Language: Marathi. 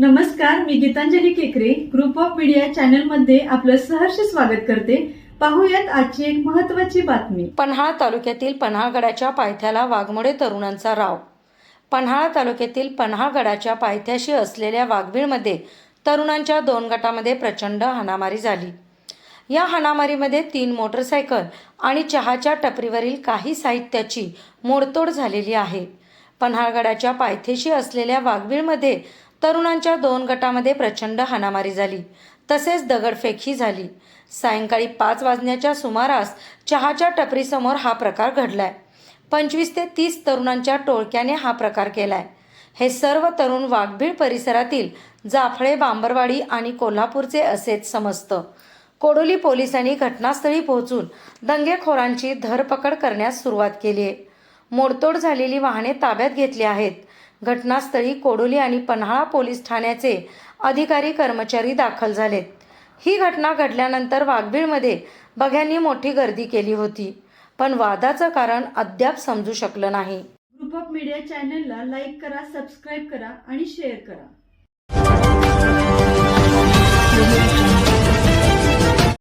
नमस्कार मी गीतांजली केकरे. ग्रुप ऑफ मीडिया चॅनलमध्ये आपलं सहर्ष स्वागत करते. पाहूयात आजची एक महत्वाची बातमी. पन्हाळा तालुक्यातील पन्हाळगडाच्या पायथ्याला वाघमोडे तरुणांचा राव. पन्हाळा तालुक्यातील पन्हाळगडाच्या पायथ्याशी असलेल्या वाघबीळमध्ये तरुणांच्या दोन गटामध्ये प्रचंड हाणामारी झाली. या हाणामारीमध्ये तीन मोटरसायकल आणि चहाच्या टपरीवरील काही साहित्याची मोडतोड झालेली आहे. पन्हाळगडाच्या पायथ्याशी असलेल्या वाघबीळमध्ये तरुणांच्या दोन गटामध्ये प्रचंड हाणामारी झाली. तसेच दगडफेकही झाली. सायंकाळी पाच वाजण्याच्या सुमारास चहाच्या टपरीसमोर हा प्रकार घडलाय. पंचवीस ते तीस तरुणांच्या टोळक्याने हा प्रकार केलाय. हे सर्व तरुण वाघबीळ परिसरातील जाफळे बांबरवाडी आणि कोल्हापूरचे असेच समजतं कोडोली पोलिसांनी घटनास्थळी पोहोचून दंगेखोरांची धरपकड करण्यास सुरुवात केली आहे मोडतोड झालेली वाहने ताब्यात घेतली आहेत. घटनास्थळी कोडोली आणि पन्हाळा पोलीस ठाण्याचे अधिकारी कर्मचारी दाखल झालेत. ही घटना घडल्यानंतर वाघबीळमध्ये बघ्यांनी मोठी गर्दी केली होती पण वादाचं कारण अद्याप समजू शकलं नाही. ग्रुप ऑफ मीडिया चॅनलला लाईक करा सबस्क्राईब करा आणि शेअर करा.